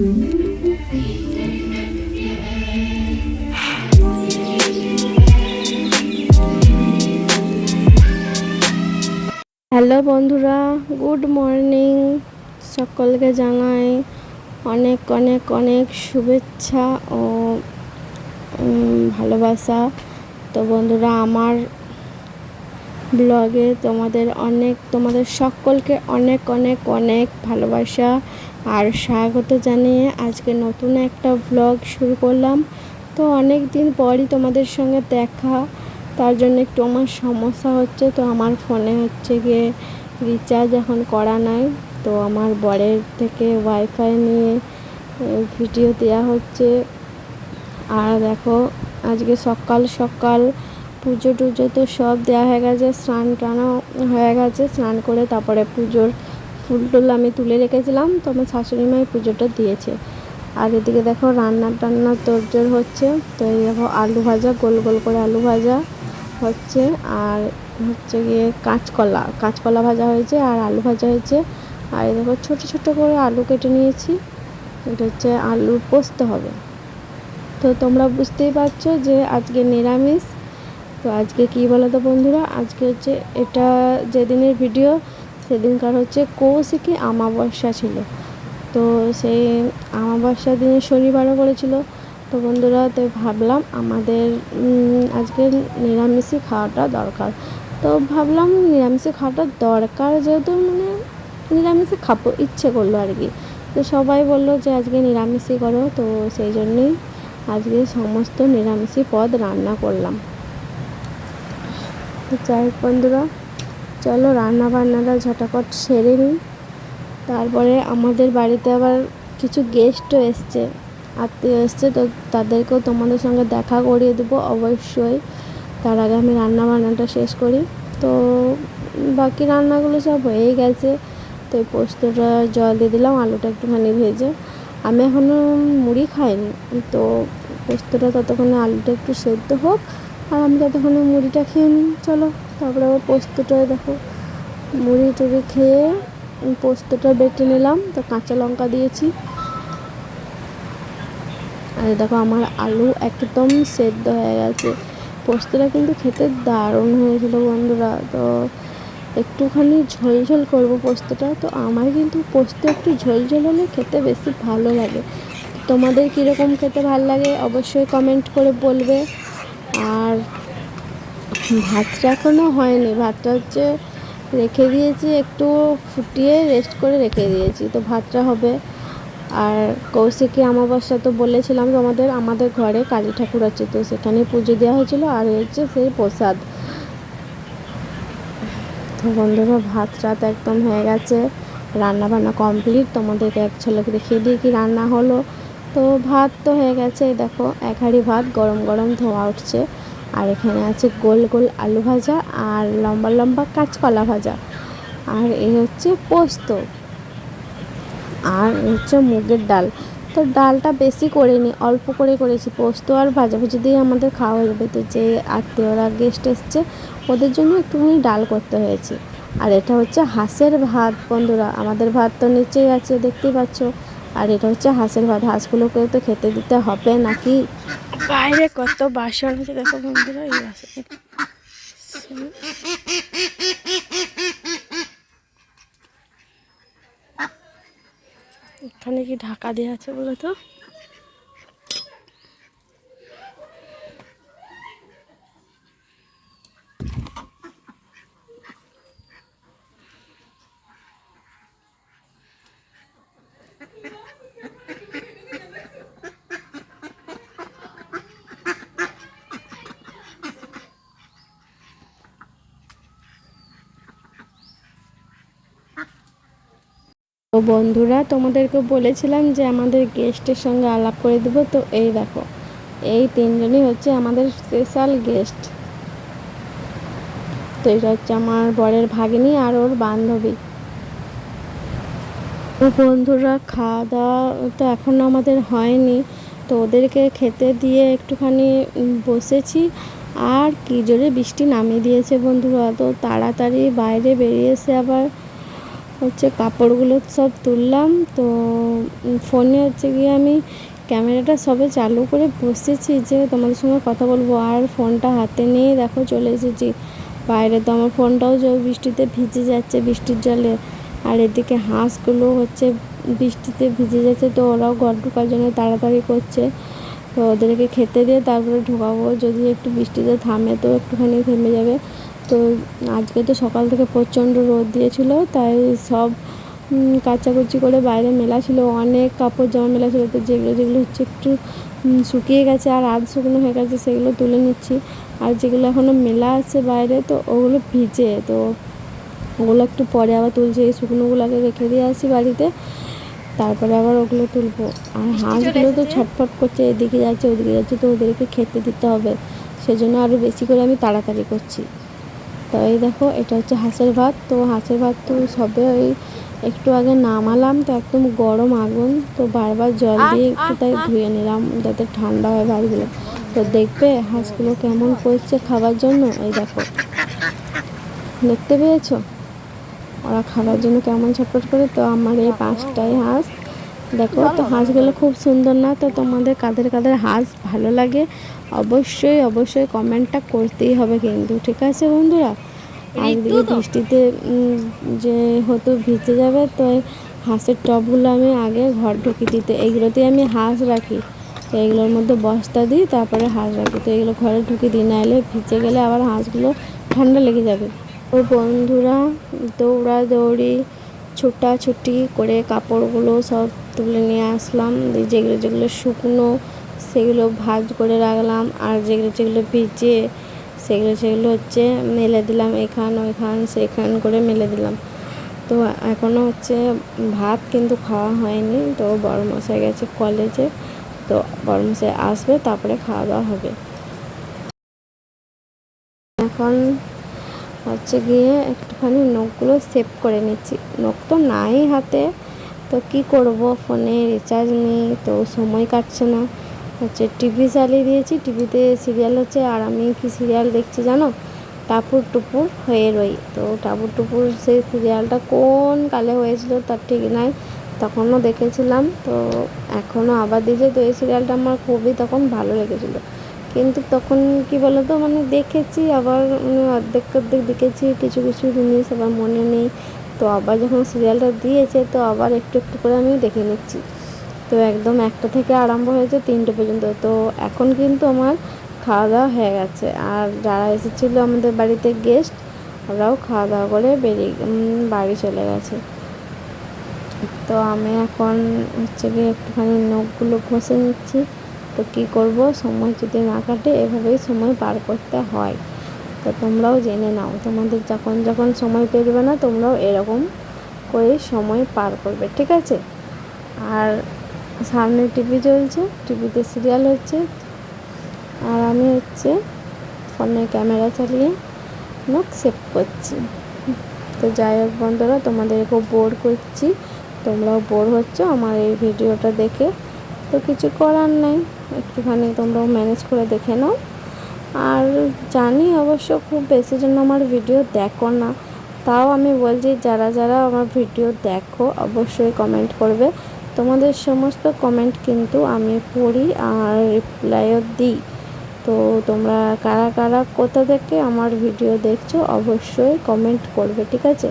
Hello বন্ধুরা, good morning. সকলকে জানাই অনেক অনেক অনেক শুভেচ্ছা ও ভালোবাসা। তো বন্ধুরা, আমার ব্লগে তোমাদের অনেক, তোমাদের সকলকে অনেক অনেক অনেক ভালোবাসা। আর স্বাগত জানিয়ে আজকে নতুন একটা ব্লগ শুরু করলাম। তো অনেক দিন পরই তোমাদের সঙ্গে দেখা, তার জন্য একটু আমার সমস্যা হচ্ছে, তো আমার ফোনে হচ্ছে গিয়ে রিচার্জ এখন করা নাই। তো আমার বরের থেকে ওয়াইফাই নিয়ে ভিডিও দেওয়া হচ্ছে। আর দেখো, আজকে সকাল সকাল পুজো টুজো তো সব দেওয়া হয়ে গেছে স্নান টানও হয়ে গেছে, স্নান করে তারপরে পুজোর ফুল টুল আমি তুলে রেখেছিলাম তো আমার শাশুড়ি মায়ের পুজোটা দিয়েছে। আর এদিকে দেখো রান্না টান্না তোরজোর হচ্ছে, তো এই দেখো আলু ভাজা, গোল গোল করে আলু ভাজা হচ্ছে। আর হচ্ছে গিয়ে কাঁচকলা কাঁচকলা ভাজা হয়েছে আর আলু ভাজা হয়েছে। আর এই দেখো ছোটো ছোটো করে আলু কেটে নিয়েছি, এটা হচ্ছে আলু পোস্ত হবে। তো তোমরা বুঝতেই পারছ যে আজকে নিরামিষ, তো আজকে কী বলো তো বন্ধুরা? আজকে হচ্ছে এটা যেদিনের ভিডিও সেদিনকার হচ্ছে কৌশিকী আমাবস্যা ছিল। তো সেই আমাবস্যা দিনে শনিবারও পড়েছিল তো বন্ধুরা তো ভাবলাম আমাদের আজকে নিরামিষই খাওয়াটা দরকার। তো ভাবলাম নিরামিষে খাওয়াটা দরকার যেহেতু মানে নিরামিষে খাব, ইচ্ছে করল আর কি। তো সবাই বলল যে আজকে নিরামিষই করো, তো সেই জন্যই আজকে সমস্ত নিরামিষই পদ রান্না করলাম। তো যাই হোক বন্ধুরা চলো রান্না বান্নাটা ঝটাপট সেরে নিই। তারপরে আমাদের বাড়িতে আবার কিছু গেস্টও এসছে। আত্মীয় এসছে, তো তাদেরকেও তোমাদের সঙ্গে দেখা করিয়ে দেবো অবশ্যই। তার আগে আমি রান্না বান্নাটা শেষ করি। তো বাকি রান্নাগুলো সব হয়েই গেছে। তো এই পোস্তটা জল দিয়ে দিলাম, আলুটা একটুখানি ভেজে। আমি এখনও মুড়ি খাইনি, তো পোস্তটা ততক্ষণে আলুটা একটু সেদ্ধ হোক। আর আমি ততক্ষণে মুড়িটা খেয়ে নিই। চলো, তারপরে আবার পোস্তটা দেখো। মুড়ি টুড়ি খেয়ে পোস্তটা বেটে নিলাম। তো কাঁচা লঙ্কা দিয়েছি। আর দেখো, আমার আলু একদম সেদ্ধ হয়ে গেছে। পোস্তটা কিন্তু খেতে দারুণ হয়েছিল বন্ধুরা। তো একটুখানি ঝোল ঝোল করব পোস্তটা। তো আমার কিন্তু পোস্ত একটু ঝোল ঝোল হলে খেতে বেশি ভালো লাগে। তোমাদের কীরকম খেতে ভালো লাগে অবশ্যই কমেন্ট করে বলবে। আর ভাতটা এখনও হয়নি, ভাতটা হচ্ছে রেখে দিয়েছি, একটু ফুটিয়ে রেস্ট করে রেখে দিয়েছি, তো ভাতটা হবে। আর কৌশিকী অমাবস্যা তো বলেছিলাম তোমাদের, আমাদের আমাদের ঘরে কালী ঠাকুর আছে, তো সেখানে পুজো দেওয়া হয়েছিল, আর হচ্ছে সেই প্রসাদ। তো বন্ধুরা, ভাত রাত একদম হয়ে গেছে রান্না বান্না কমপ্লিট তোমাদেরকে এক ঝলক দেখিয়ে দিই কি রান্না হলো। তো ভাত তো হয়ে গেছে দেখো, এক হাঁড়ি ভাত, গরম গরম ধোয়া উঠছে। আর এখানে আছে গোল গোল আলু ভাজা আর লম্বা লম্বা কাঁচকলা ভাজা। আর এই হচ্ছে পোস্ত আর হচ্ছে মুগের ডাল। তো ডালটা বেশি করিনি, অল্প করে করেছি, পোস্ত আর ভাজাভুজি দিয়ে আমাদের খাওয়া হয়ে যাবে। তো যে আত্মীয়রা গেস্ট এসছে, ওদের জন্য একটুখানি ডাল করতে হয়েছে। আর এটা হচ্ছে হাঁসের ভাত, বন্ধুরা। আমাদের ভাত তো নিচেই আছে, দেখতেই পাচ্ছ। আর এটা হচ্ছে হাঁসের ভাত। হাঁসগুলোকেও তো খেতে দিতে হবে নাকি? বাইরে কত বাসন আছে দেখো বন্ধুরা, এই এখানে কি ঢাকা দেওয়া আছে বলো তো? বন্ধুরা তোমাদেরকে বলেছিলাম যে আমাদের গেস্টের সঙ্গে আলাপ করে দেবো। তো এই দেখো, এই তিনজনই হচ্ছে আমাদের স্পেশাল গেস্ট তো এটা হচ্ছে আমার বরের ভাগিনী আর ওর বান্ধবী। বন্ধুরা খাওয়া দাওয়া তো এখনও আমাদের হয়নি। তো ওদেরকে খেতে দিয়ে একটুখানি বসেছি। আর কি জোরে বৃষ্টি নামিয়ে দিয়েছে বন্ধুরা। তো তাড়াতাড়ি বাইরে বেরিয়েছে আবার হচ্ছে কাপড়গুলো সব তুললাম। তো ফোনে হচ্ছে গিয়ে আমি ক্যামেরাটা সবে চালু করে বসেছি যে তোমাদের সঙ্গে কথা বলব। আর ফোনটা হাতে নিয়ে দেখো চলে এসেছি। বাইরে তো আমার ফোনটাও যে বৃষ্টিতে ভিজে যাচ্ছে বৃষ্টির জলে। আর এদিকে হাঁসগুলো হচ্ছে বৃষ্টিতে ভিজে যাচ্ছে তো ওরাও ঘর ঢোকার জন্য তাড়াতাড়ি করছে। তো ওদেরকে খেতে দিয়ে তারপরে ঢোকাবো। যদি একটু বৃষ্টিতে থামে তো একটুখানি থেমে যাবে। তো আজকে তো সকাল থেকে প্রচণ্ড রোদ দিয়েছিল তাই সব কাচাকুচি করে বাইরে মেলা ছিল অনেক কাপড় জামা মেলা ছিল তো যেগুলো যেগুলো হচ্ছে একটু শুকিয়ে গেছে আর আধ শুকনো হয়ে গেছে সেগুলো তুলে নিচ্ছি। আর যেগুলো এখনও মেলা আছে বাইরে তো ওগুলো ভিজে তো ওগুলো একটু পরে আবার তুলছি এই শুকনোগুলোকে রেখে দিয়ে আসি বাড়িতে তারপরে আবার ওগুলো তুলবো। আর হাঁসগুলো তো ছটফট করছে এদিকে যাচ্ছে ওদিকে যাচ্ছে তো ওদেরকে খেতে দিতে হবে সেজন্য আরও বেশি করে আমি তাড়াতাড়ি করছি। তো এই দেখো এটা হচ্ছে হাঁসের ভাত। তো হাঁসের ভাত তো সবে ওই একটু আগে নামালাম তো একদম গরম আগুন। তো বারবার জল দিয়ে একটু তাই ধুয়ে নিলাম যাতে ঠান্ডা হয় ভাতগুলো। তো দেখবে হাঁসগুলো কেমন করছে খাবার জন্য এই দেখো। দেখতে পেয়েছ? ওরা খাবার জন্য কেমন ছটফট করে তো আমার এই পাঁচটাই হাঁস। দেখো তো হাঁসগুলো খুব সুন্দর না তো তোমাদের কাদের কাদের হাঁস ভালো লাগে অবশ্যই অবশ্যই কমেন্টটা করতেই হবে কিন্তু ঠিক আছে বন্ধুরা? এদিকে বৃষ্টিতে যে হয়তো ভিজে যাবে তো হাঁসের টবগুলো আমি আগে ঘর ঢুকি দিতে এইগুলোতেই আমি হাঁস রাখি। তো এইগুলোর মধ্যে বস্তা দিই তারপরে হাঁস রাখি। তো এগুলো ঘরে ঢুকে দিই নাহলে ভিজে গেলে আবার হাঁসগুলো ঠান্ডা লেগে যাবে। ও বন্ধুরা দৌড়াদৌড়ি ছুটাছুটি করে কাপড়গুলো সব তুলে নিয়ে আসলাম। যেগুলো যেগুলো শুকনো সেগুলো ভাজ করে রাখলাম আর যেগুলো যেগুলো ভিজে সেগুলো সেগুলো হচ্ছে মেলে দিলাম এখান ওইখান সেখান করে মেলে দিলাম। তো এখনও হচ্ছে ভাত কিন্তু খাওয়া হয়নি, তো বড় মশাই গেছে কলেজে তো বড় মশাই আসবে, তারপরে খাওয়া দাওয়া হবে। এখন হচ্ছে গিয়ে একটুখানি নখগুলো সেভ করে নিচ্ছি। নখ তো নাই হাতে, তো কি করব? ফোনে রিচার্জ নেই, তো সময় কাটছে না। টিভি চালিয়ে দিয়েছি। টিভিতে সিরিয়াল হচ্ছে আর আমি কি সিরিয়াল দেখছি জানো? টাপুর টুপুর হয়ে রই। তো টাপুর টুপুর সেই সিরিয়ালটা কোন কালে হয়েছিল তার ঠিক নাই, তখনও দেখেছিলাম। তো এখনও আবার দিয়েছে তো এই সিরিয়ালটা আমার খুবই তখন ভালো লেগেছিলো। কিন্তু তখন কি বলতো মানে দেখেছি আবার মানে অর্ধেক অর্ধেক দেখেছি, কিছু কিছু জিনিস আবার মনে নেই। তো আবার যখন সিরিয়ালটা দিয়েছে, তো আবার একটু একটু করে আমি দেখে নিচ্ছি। তো একদম একটা থেকে আরম্ভ হয়েছে তিনটে পর্যন্ত। তো এখন কিন্তু আমার খাওয়া দাওয়া হয়ে গেছে। আর যারা এসেছিল আমাদের বাড়িতে গেস্ট ওরাও খাওয়া দাওয়া করে বেরিয়ে বাড়ি চলে গেছে। তো আমি এখন হচ্ছে গিয়ে একটুখানি নখগুলো ঘষে নিচ্ছি। তো কী করব? সময় যদি না কাটে, এভাবেই সময় পার করতে হয়। তো তোমরাও জেনে নাও, তোমাদের যখন যখন সময় পেরবে না, তোমরাও এরকম করে সময় পার করবে, ঠিক আছে? আর সামনে টিভি চলছে টিভিতে সিরিয়াল হচ্ছে। আর আমি হচ্ছে ফোনে ক্যামেরা চালিয়ে নখ সেভ করছি। তো যাই হোক বন্ধুরা তোমাদেরকেও বোর করছি। তোমরাও বোর হচ্ছ আমার এই ভিডিওটা দেখে। তো কিছু করার নেই, একটুখানি তোমরাও ম্যানেজ করে দেখে নাও। আর জানি অবশ্য খুব বেশি জন্য আমার ভিডিও দেখো না। তাও আমি বলছি, যারা যারা আমার ভিডিও দেখো, অবশ্যই কমেন্ট করবে। তোমাদের সমস্ত কমেন্ট কিন্তু আমি পড়ি আর রিপ্লাইও দিই। তো তোমরা কারা কারা, কোথা থেকে আমার ভিডিও দেখছ অবশ্যই কমেন্ট করবে, ঠিক আছে?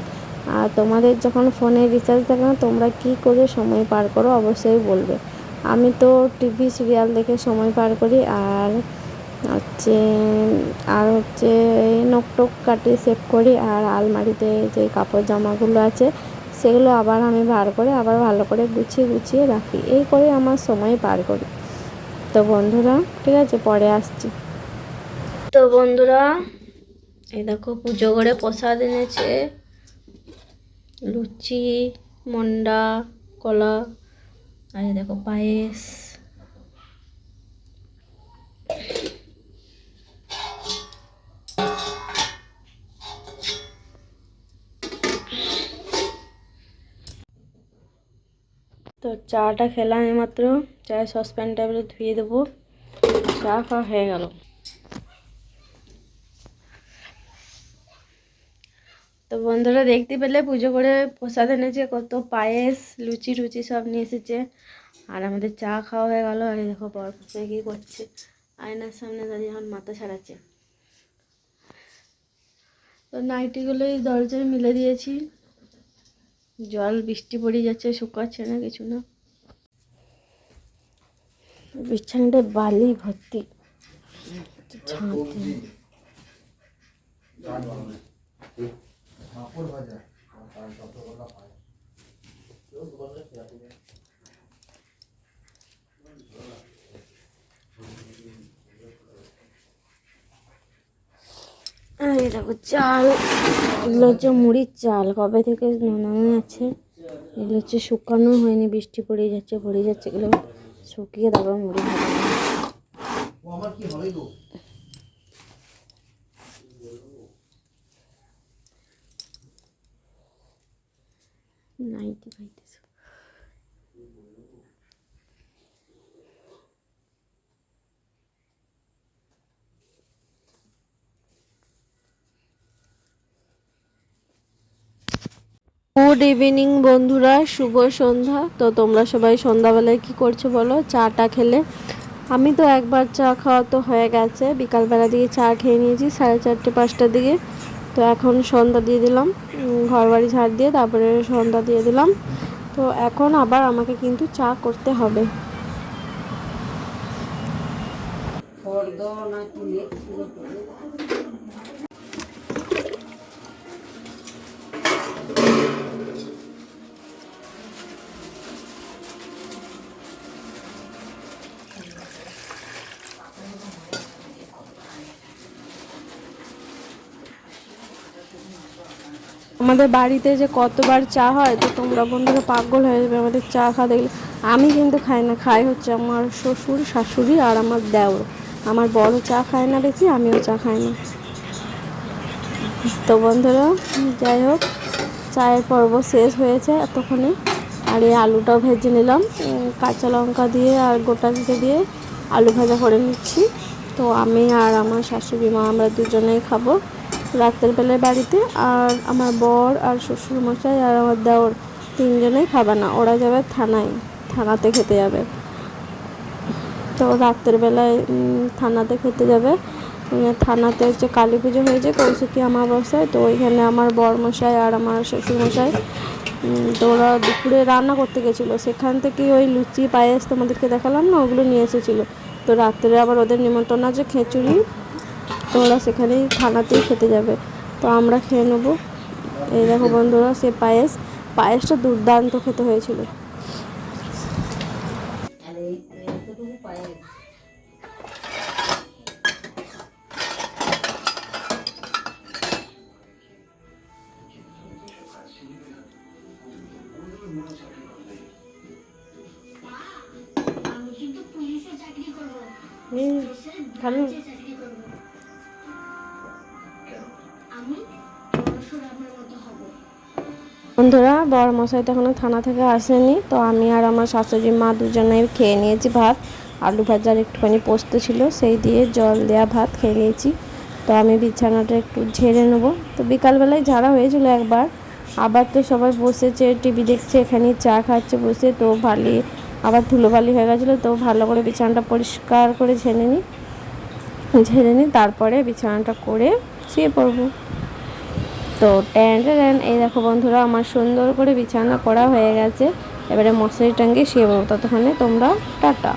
আর তোমাদের যখন ফোনে রিচার্জ থাকে না, তোমরা কী করে সময় পার করো অবশ্যই বলবে। আমি তো টিভি সিরিয়াল দেখে সময় পার করি আর হচ্ছে আর হচ্ছে নখ কাটি সেভ করি আর আলমারিতে যে কাপড় জামাগুলো আছে সেগুলো আবার আমি বার করে, আবার ভালো করে গুছিয়ে গুছিয়ে রাখি। এই করে আমার সময় পার করি। তো বন্ধুরা, ঠিক আছে, পরে আসছি। তো বন্ধুরা, এই দেখো পুজো করে প্রসাদ এনেছে। লুচি, মন্ডা, কলা, আর দেখো পায়েস। তো চাটা খেলাম এইমাত্র। চায়ের সসপ্যানটা এবারে ধুয়ে দেবো। চা খাওয়া হয়ে গেল। তো বন্ধুরা দেখতে পেলে পুজো করে প্রসাদ এনেছে, কত পায়েস, লুচি টুচি সব নিয়ে এসেছে। আর আমাদের চা খাওয়া হয়ে গেল। আর দেখো বর কী করছে। আয়নার সামনে দাঁড়িয়ে এখন মাথা ছাড়াচ্ছে। তো নাইটিগুলো এই দরজায় মিলে দিয়েছি। জল বৃষ্টি পড়ে যাচ্ছে শুকাচ্ছে না কিছু না। বিছানাটা বালি ভর্তি। ছাঁকতে পাঁপড় ভাজা আর যতগুলো পায় আর এই দেখো চাল, এগুলো হচ্ছে মুড়ির চাল। কবে থেকে নানানো আছে? এগুলো হচ্ছে শুকানো হয়নি, বৃষ্টি পড়ে যাচ্ছে পড়ে যাচ্ছে। এগুলো শুকিয়ে তারপর মুড়ি গো নাইটি পাইতেছে গুড ইভিনিং বন্ধুরা। শুভ সন্ধ্যা। তো তোমরা সবাই সন্ধ্যাবেলায় কি করছ বলো? চাটা খেলে। আমি তো একবার চা খাওয়া তো হয়ে গেছে। বিকালবেলা দিকে চা খেয়ে নিয়েছি সাড়ে চারটে পাঁচটার দিকে তো এখন সন্ধ্যা দিয়ে দিলাম। ঘর বাড়ি ঝাড় দিয়ে তারপরে সন্ধ্যা দিয়ে দিলাম। তো এখন আবার আমাকে কিন্তু চা করতে হবে। আমাদের বাড়িতে যে কতবার চা হয়, তো তোমরা বন্ধুরা পাগল হয়ে যাবে আমাদের চা খাওয়া দেখলে। আমি কিন্তু খাই না, খাই হচ্ছে আমার শ্বশুর, শাশুড়ি আর আমার দেওর। আমার বড় চা খায় না বেশি, আমিও চা খাই না। তো বন্ধুরা, যাই হোক, চায়ের পর্ব শেষ হয়েছে এতক্ষণে। আর এই আলুটাও ভেজে নিলাম। কাঁচা লঙ্কা দিয়ে আর গোটা জিরে দিয়ে আলু ভাজা করে নিচ্ছি। তো আমি আর আমার শাশুড়ি মা, আমরা দুজনেই খাব। রাতের বেলায় বাড়িতে আর আমার বর আর শ্বশুর মশাই আর আমার দেওর তিনজনেই খাবে না। ওরা যাবে থানায়, থানাতে খেতে যাবে। তো রাতের বেলায় থানাতে খেতে যাবে। থানাতে হচ্ছে কালী পুজো হয়েছে, কৌশিকী অমাবস্যায়। তো ওইখানে আমার বর মশাই আর আমার শ্বশুর মশাই তো ওরা দুপুরে রান্না করতে গেছিল। সেখান থেকে ওই লুচি, পায়েস তোমাদেরকে দেখালাম না? ওগুলো নিয়ে এসেছিল। তো রাত্রে আবার ওদের নিমন্ত্রণ আছে, খিচুড়ি তো ওরা সেখানেই থানাতেই খেতে যাবে। তো আমরা খেয়ে নেব। এই দেখো বন্ধুরা, সে পায়েস। পায়েসটা দুর্দান্ত খেতে হয়েছিল। আমি বড় মশাই তো এখনও থানা থেকে আসেনি, তো আমি আর আমার শাশুড়ি মা দুজনেই খেয়ে নিয়েছি ভাত। আলু ভাজার একটুখানি পোস্ত ছিল, সেই দিয়ে জল দেওয়া ভাত খেয়ে নিয়েছি। তো আমি বিছানাটা একটু ঝেড়ে নেব। তো বিকালবেলায় ঝাড়া হয়েছিল একবার, আবার তো সবাই বসেছে, টিভি দেখছে এখানে চা খাচ্ছে বসে, তো ভালি, আবার ধুলোবালি হয়ে গেছিল, তো ভালো করে বিছানাটা পরিষ্কার করে ঝেড়ে নিই ঝেড়ে নিই তারপরে বিছানাটা করে শুয়ে পড়ব। তো ট্যান ট্যান এই দেখো বন্ধুরা, আমার সুন্দর করে বিছানা করা হয়ে গেছে। এবারে মশারি টাঙ্গে শুয়ে ততক্ষণে তোমরা টাটা।